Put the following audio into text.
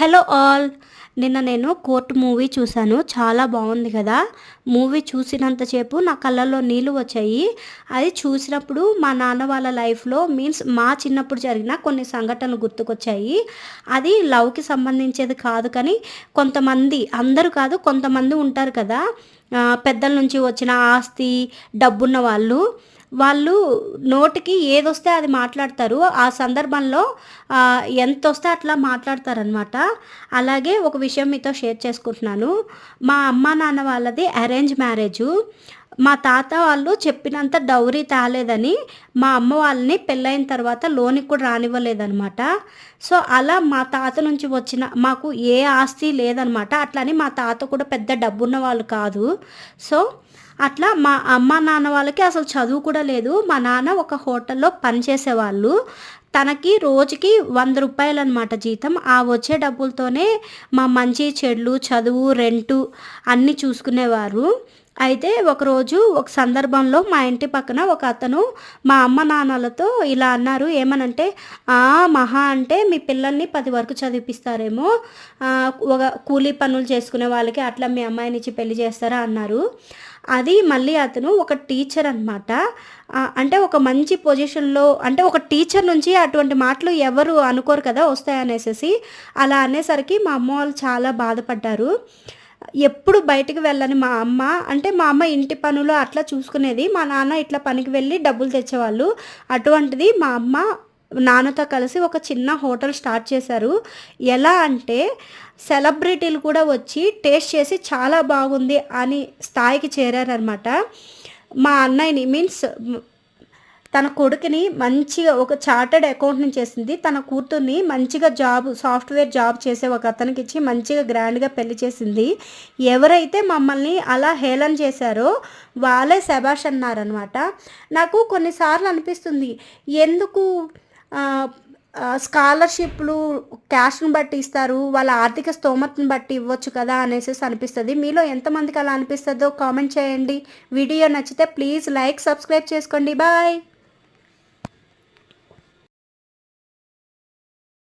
Hello all. నిన్న నేను court movie చూశాను. చాలా బాగుంది కదా. మూవీ చూసినంతసేపు నా కళ్ళల్లో నీళ్ళు వచ్చాయి. అది చూసినప్పుడు మా నాన్న వాళ్ళ లైఫ్లో మీన్స్ మా చిన్నప్పుడు జరిగిన కొన్ని సంఘటనలు గుర్తుకొచ్చాయి. అది లవ్కి సంబంధించేది కాదు కానీ కొంతమంది అందరూ కాదు కొంతమంది ఉంటారు కదా. పెద్దల నుంచి వచ్చిన ఆస్తి డబ్బున్న వాళ్ళు. వాళ్ళు నోటికి ఏదొస్తే అది మాట్లాడతారు. ఆ సందర్భంలో ఎంత వస్తే అట్లా మాట్లాడతారనమాట అలాగే ఒక విషయం మీతో షేర్ చేసుకుంటున్నాను. మా అమ్మ నాన్న వాళ్ళది అరేంజ్ మ్యారేజు. మా తాత వాళ్ళు చెప్పినంత డౌరీ తాలేదని మా అమ్మ వాళ్ళని పెళ్ళైన తర్వాత లోనికి కూడా రానివ్వలేదనమాట సో అలా మా తాత నుంచి వచ్చిన మాకు ఏ ఆస్తి లేదనమాట అట్లని మా తాత కూడా పెద్ద డబ్బున్న వాళ్ళు కాదు. సో అట్లా మా అమ్మ నాన్న వాళ్ళకి అసలు చదువు కూడా లేదు. మా నాన్న ఒక హోటల్లో పనిచేసేవాళ్ళు తనకి రోజుకి వంద రూపాయలు అనమాట జీతం. ఆ వచ్చే డబ్బులతోనే మా మంచి చెడులు చదువు రెంటు అన్నీ చూసుకునేవారు. అయితే ఒకరోజు ఒక సందర్భంలో మా ఇంటి పక్కన ఒక అతను మా అమ్మ నాన్నలతో ఇలా అన్నారు. ఏమనంటే ఆ మహా అంటే మీ పిల్లల్ని పది వరకు చదివిపిస్తారేమో. ఒక కూలీ పనులు చేసుకునే వాళ్ళకి అట్లా మీ అమ్మాయిని ఇచ్చి పెళ్ళి చేస్తారా? అన్నారు. అది మళ్ళీ అతను ఒక టీచర్ అనమాట అంటే ఒక మంచి పొజిషన్లో అంటే ఒక టీచర్ నుంచి అటువంటి మాటలు ఎవరు అనుకోరు కదా వస్తాయనేసి అలా అనేసరికి మా అమ్మ వాళ్ళు చాలా బాధపడ్డారు. ఎప్పుడు బయటకు వెళ్ళని మా అమ్మ అంటే మా అమ్మ ఇంటి పనులు అట్లా చూసుకునేది. మా నాన్న ఇట్లా పనికి వెళ్ళి డబ్బులు తెచ్చేవాళ్ళు. అటువంటిది మా అమ్మ నాన్నతో కలిసి ఒక చిన్న హోటల్ స్టార్ట్ చేశారు. ఎలా అంటే సెలబ్రిటీలు కూడా వచ్చి టేస్ట్ చేసి చాలా బాగుంది అని స్థాయికి చేరారనమాట మా అన్నయ్యని మీన్స్ తన కొడుకుని మంచిగా ఒక చార్టెడ్ అకౌంట్ని చేసింది. తన కూతుర్ని మంచిగా జాబ్ సాఫ్ట్వేర్ జాబ్ చేసే ఒక అతనికి ఇచ్చి మంచిగా గ్రాండ్గా పెళ్ళి చేసింది. ఎవరైతే మమ్మల్ని అలా హేళన చేశారో వాళ్ళే శబాష్ అన్నారనమాట నాకు కొన్నిసార్లు అనిపిస్తుంది ఎందుకు స్కాలర్షిప్లు క్యాష్ను బట్టి ఇస్తారు వాళ్ళ ఆర్థిక స్తోమతను బట్టి ఇవ్వచ్చు కదా అనేసి అనిపిస్తుంది. మీలో ఎంతమందికి అలా అనిపిస్తుందో కామెంట్ చేయండి. వీడియో నచ్చితే ప్లీజ్ లైక్ సబ్స్క్రైబ్ చేసుకోండి. బాయ్!